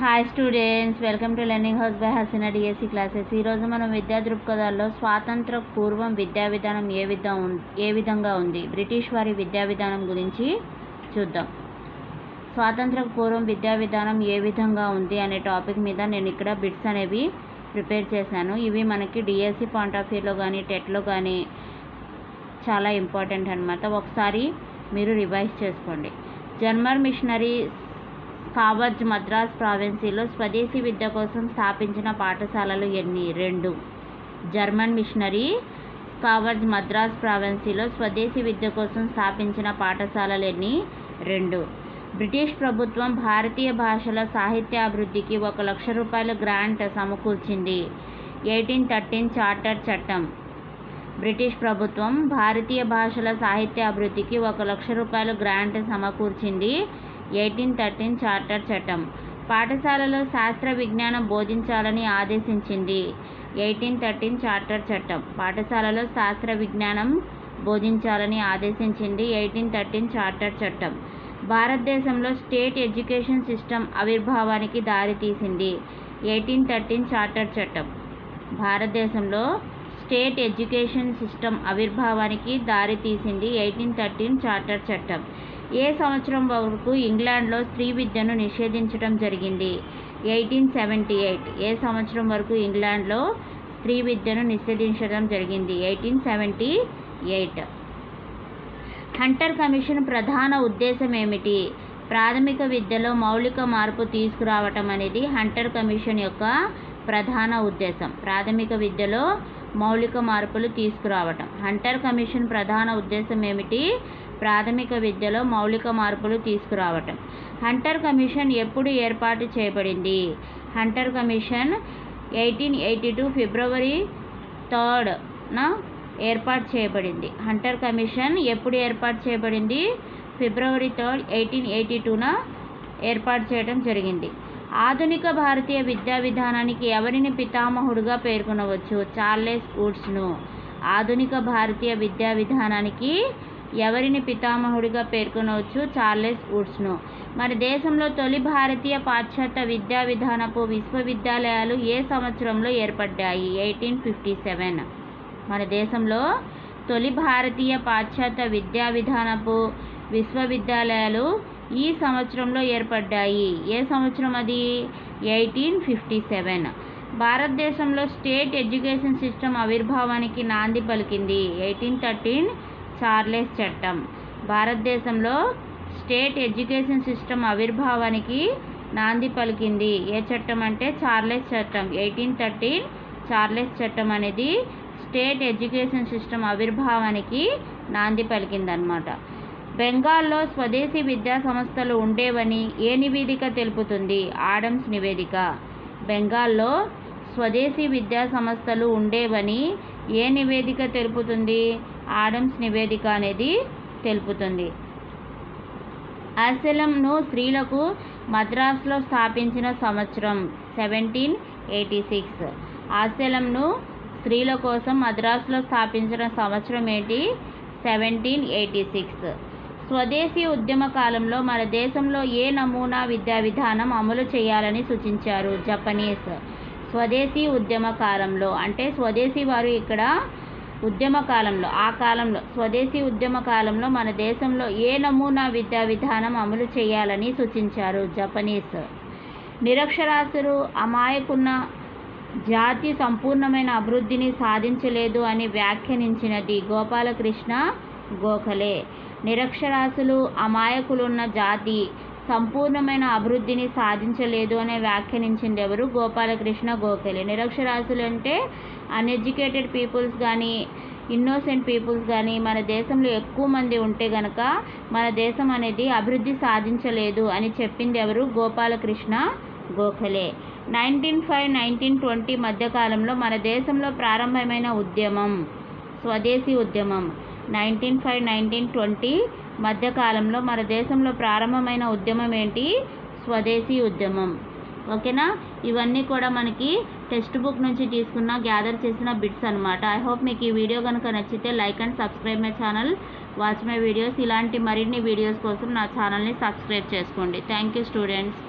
Hi students welcome to learning house by Haseena DSC classes ఈరోజు మనం విద్యా దృక్పథాల్లో స్వాతంత్ర పూర్వం విద్యా విధానం ఏ విధం ఏ విధంగా ఉంది? బ్రిటిష్ వారి విద్యా విధానం గురించి చూద్దాం. స్వాతంత్ర పూర్వం విద్యా విధానం ఏ విధంగా ఉంది అనే టాపిక్ మీద నేను ఇక్కడ బిట్స్ అనేవి ప్రిపేర్ చేశాను. ఇవి మనకి డిఎస్సి పాయింట్ ఆఫ్ వ్యూలో కానీ టెట్లో కానీ చాలా ఇంపార్టెంట్ అన్నమాట. ఒకసారి మీరు రివైజ్ చేసుకోండి. జన్మర్ మిషనరీ కావర్జ్ మద్రాస్ ప్రావిన్సీలో స్వదేశీ విద్య కోసం స్థాపించిన పాఠశాలలు ఎన్ని? రెండు. జర్మన్ మిషనరీ కావర్జ్ మద్రాస్ ప్రావిన్సీలో స్వదేశీ విద్య కోసం స్థాపించిన పాఠశాలలు ఎన్ని? రెండు. బ్రిటిష్ ప్రభుత్వం భారతీయ భాషల సాహిత్యాభివృద్ధికి ఒక లక్ష రూపాయల గ్రాంట్ సమకూర్చింది. ఎయిటీన్ థర్టీన్ చార్టర్ చట్టం. బ్రిటిష్ ప్రభుత్వం భారతీయ భాషల సాహిత్య అభివృద్ధికి ఒక లక్ష రూపాయల గ్రాంట్ సమకూర్చింది. ఎయిటీన్ థర్టీన్ చార్టర్ చట్టం. పాఠశాలలో శాస్త్ర విజ్ఞానం బోధించాలని ఆదేశించింది ఎయిటీన్ థర్టీన్ చార్టర్ చట్టం. పాఠశాలలో శాస్త్ర విజ్ఞానం బోధించాలని ఆదేశించింది ఎయిటీన్ థర్టీన్ చార్టర్ చట్టం. భారతదేశంలో స్టేట్ ఎడ్యుకేషన్ సిస్టమ్ ఆవిర్భావానికి దారితీసింది ఎయిటీన్ థర్టీన్ చార్టర్ చట్టం. భారతదేశంలో స్టేట్ ఎడ్యుకేషన్ సిస్టమ్ ఆవిర్భావానికి దారితీసింది ఎయిటీన్ థర్టీన్ చార్టర్ చట్టం. ఏ సంవత్సరం వరకు ఇంగ్లాండ్లో స్త్రీ విద్యను నిషేధించడం జరిగింది? Eighteen seventy eight. ఏ సంవత్సరం వరకు ఇంగ్లాండ్లో స్త్రీ విద్యను నిషేధించడం జరిగింది? Eighteen seventy eight. Hunter commission ప్రధాన ఉద్దేశం ఏమిటి? ప్రాథమిక విద్యలో మౌలిక మార్పు తీసుకురావటం అనేది హంటర్ కమిషన్ యొక్క ప్రధాన ఉద్దేశం. ప్రాథమిక విద్యలో మౌలిక మార్పులు తీసుకురావటం. హంటర్ కమిషన్ ప్రధాన ఉద్దేశం ఏమిటి? ప్రాథమిక విద్యలో మౌలిక మార్పులు తీసుకురావటం. హంటర్ కమిషన్ ఎప్పుడు ఏర్పాటు చేయబడింది? Hunter commission eighteen eighty two ఫిబ్రవరి థర్డ్న ఏర్పాటు చేయబడింది. హంటర్ కమిషన్ ఎప్పుడు ఏర్పాటు చేయబడింది? ఫిబ్రవరి థర్డ్ ఎయిటీన్ ఎయిటీ టూన ఏర్పాటు చేయడం జరిగింది. ఆధునిక భారతీయ విద్యా విధానానికి ఎవరిని పితామహుడుగా పేర్కొనవచ్చు? చార్లెస్ వుడ్స్ను. ఆధునిక భారతీయ విద్యా విధానానికి ఎవరిని పితామహుడిగా పేర్కొనవచ్చు చార్లెస్ వుడ్స్ను. మన దేశంలో తొలి భారతీయ పాశ్చాత్య విద్యా విధానపు విశ్వవిద్యాలయాలు ఏ సంవత్సరంలో ఏర్పడ్డాయి? Eighteen fifty seven. మన దేశంలో తొలి భారతీయ పాశ్చాత్య విద్యా విధానపు విశ్వవిద్యాలయాలు ఈ సంవత్సరంలో ఏర్పడ్డాయి? ఏ సంవత్సరం అది? Eighteen fifty seven. భారతదేశంలో స్టేట్ ఎడ్యుకేషన్ సిస్టమ్ ఆవిర్భావానికి నాంది పలికింది. ఎయిటీన్ థర్టీన్ చార్లెస్ చట్టం. భారతదేశంలో స్టేట్ ఎడ్యుకేషన్ సిస్టమ్ ఆవిర్భావానికి నాంది పలికింది. ఏ చట్టం అంటే చార్లెస్ చట్టం. ఎయిటీన్ థర్టీన్ చార్లెస్ చట్టం అనేది స్టేట్ ఎడ్యుకేషన్ సిస్టమ్ ఆవిర్భావానికి నాంది పలికిందనమాట బెంగాల్లో స్వదేశీ విద్యా సంస్థలు ఉండేవని ఏ నివేదిక తెలుపుతుంది? ఆడమ్స్ నివేదిక. బెంగాల్లో స్వదేశీ విద్యా సంస్థలు ఉండేవని ఏ నివేదిక తెలుపుతుంది? ఆడమ్స్ నివేదిక అనేది తెలుపుతుంది. ఆశలంను స్త్రీలకు మద్రాసులో స్థాపించిన సంవత్సరం సెవెంటీన్ ఎయిటీ సిక్స్. ఆశలంను స్త్రీల కోసం మద్రాసులో స్థాపించిన సంవత్సరం ఏంటి? Seventeen eighty six. స్వదేశీ ఉద్యమ కాలంలో మన దేశంలో ఏ నమూనా విద్యా విధానం అమలు చేయాలని సూచించారు జపనీస్. స్వదేశీ ఉద్యమ కాలంలో అంటే స్వదేశీ వారు ఇక్కడ ఉద్యమ కాలంలో ఆ కాలంలో స్వదేశీ ఉద్యమ కాలంలో మన దేశంలో ఏ నమూనా విద్యా విధానం అమలు చేయాలని సూచించారు జపనీస్. నిరక్షరాస్యులు అమాయకున్న జాతి సంపూర్ణమైన అభివృద్ధిని సాధించలేదు అని వ్యాఖ్యానించినది గోపాలకృష్ణ గోఖలే. నిరక్షరాస్యులు అమాయకులున్న జాతి సంపూర్ణమైన అభివృద్ధిని సాధించలేదు అనే వ్యాఖ్యానించింది ఎవరు? గోపాలకృష్ణ గోఖలే. నిరక్షరాస్యులు అంటే అన్ఎడ్యుకేటెడ్ పీపుల్స్ కానీ ఇన్నోసెంట్ పీపుల్స్ కానీ మన దేశంలో ఎక్కువ మంది ఉంటే గనక మన దేశం అనేది అభివృద్ధి సాధించలేదు అని చెప్పింది ఎవరు? Gopalakrishna Gokhale. Nineteen five nineteen twenty మధ్యకాలంలో మన దేశంలో ప్రారంభమైన ఉద్యమం స్వదేశీ ఉద్యమం. నైన్టీన్ ఫైవ్ నైన్టీన్ ట్వంటీ మధ్యకాలంలో మన దేశంలో ప్రారంభమైన ఉద్యమం ఏంటి? స్వదేశీ ఉద్యమం. ఓకేనా? ఇవన్నీ కూడా మనకి టెక్స్ట్ బుక్ నుంచి తీసుకున్న గ్యాదర్ చేసిన బిట్స్ అనమాట ఐ హోప్ మీకు ఈ వీడియో కనుక నచ్చితే like and subscribe my channel. Watch my videos. ఇలాంటి మరిన్ని వీడియోస్ కోసం నా ఛానల్ని సబ్స్క్రైబ్ చేసుకోండి. Thank you students.